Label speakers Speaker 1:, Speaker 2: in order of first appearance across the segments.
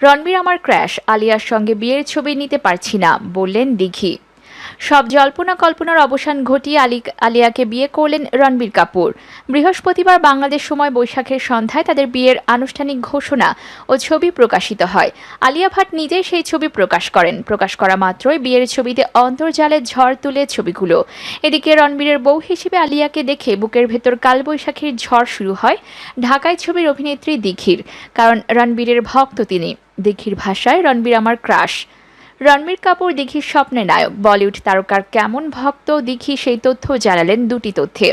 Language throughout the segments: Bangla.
Speaker 1: রণবীর আমার ক্র্যাশ আলিয়ার সঙ্গে বিয়ের ছবি নিতে পারছি না, বললেন দিঘি। সব জল্পনা কল্পনার অবসান ঘটিয়ে আলী, আলিয়াকে বিয়ে করলেন রণবীর কাপুর। বৃহস্পতিবার বাংলাদেশ সময় বৈশাখের সন্ধ্যায় তাদের বিয়ের আনুষ্ঠানিক ঘোষণা ও ছবি প্রকাশিত হয়। আলিয়া ভাট নিজেই সেই ছবি প্রকাশ করেন। প্রকাশ করা মাত্রই বিয়ের ছবিতে অন্তর্জালে ঝড় তুলে ছবিগুলো। এদিকে রণবীরের বউ হিসেবে আলিয়াকে দেখে বুকের ভেতর কালবৈশাখীর ঝড় শুরু হয় ঢাকায় ছবির অভিনেত্রী দিঘির, কারণ রণবীরের ভক্ত তিনি। দিঘির ভাষায়, রণবীর আমার ক্রাশ। রণবীর কাপুর দিঘির স্বপ্নে নায়ক। বলিউড তারকার কেমন ভক্ত দিঘি সেই তথ্য জানালেন দুটি তথ্যে।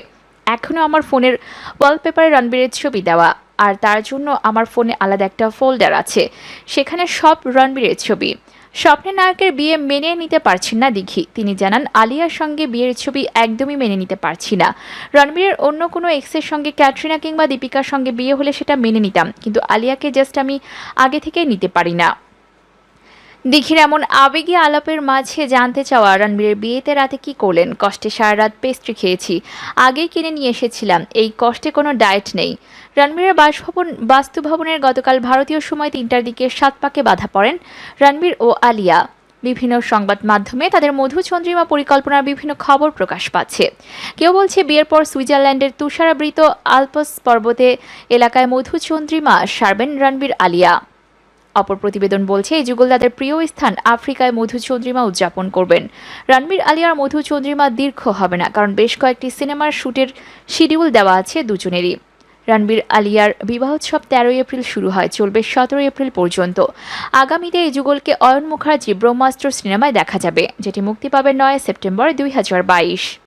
Speaker 1: এখনও আমার ফোনের ওয়ালপেপারে রণবীরের ছবি দেওয়া, আর তার জন্য আমার ফোনে আলাদা একটা ফোল্ডার আছে। সেখানে সব রণবীরের ছবি। স্বপ্নের নায়কের বিয়ে মেনে নিতে পারছেন না দীঘি। তিনি জানান, আলিয়ার সঙ্গে বিয়ের ছবি একদমই মেনে নিতে পারছি না। রণবীরের অন্য কোনো এক্সের সঙ্গে ক্যাটরিনা কিংবা দীপিকার সঙ্গে বিয়ে হলে সেটা মেনে নিতাম, কিন্তু আলিয়াকে জাস্ট আমি আগে থেকে নিতে পারি না। দিঘির এমন আবেগী আলাপের মাঝে জানতে চাওয়া রণবীরের বিয়েতে রাতে কি করলেন? কষ্টে সারা রাত পেস্ট্রি খেয়েছি। আগেই কিনে নিয়ে এসেছিলাম। এই কষ্টে কোনো ডায়েট নেই। রণবীরের বাসভবন, বাস্তুভবনের গতকাল ভারতীয় সময় তিনটার দিকে সাত পাকে বাধা পড়েন রণবীর ও আলিয়া। বিভিন্ন সংবাদ মাধ্যমে তাদের মধুচন্দ্রিমা পরিকল্পনার বিভিন্ন খবর প্রকাশ পাচ্ছে। কেউ বলছে বিয়ের পর সুইজারল্যান্ডের তুষারাবৃত আলপস পর্বতে এলাকায় মধুচন্দ্রিমা সারবেন রণবীর আলিয়া। অপর প্রতিবেদন বলছে, এই যুগল তাদের প্রিয় স্থান আফ্রিকায় মধুচন্দ্রিমা উদযাপন করবেন। রণবীর আলিয়ার মধুচন্দ্রিমা দীর্ঘ হবে না, কারণ বেশ কয়েকটি সিনেমার শুটের শিডিউল দেওয়া আছে দুজনেরই। রণবীর আলিয়ার বিবাহোৎসব তেরোই এপ্রিল শুরু হয়, চলবে সতেরোই এপ্রিল পর্যন্ত। আগামীতে এই যুগলকে অয়ন মুখার্জি ব্রহ্মাস্ত্র সিনেমায় দেখা যাবে, যেটি মুক্তি পাবে নয় সেপ্টেম্বর দুই হাজার বাইশ।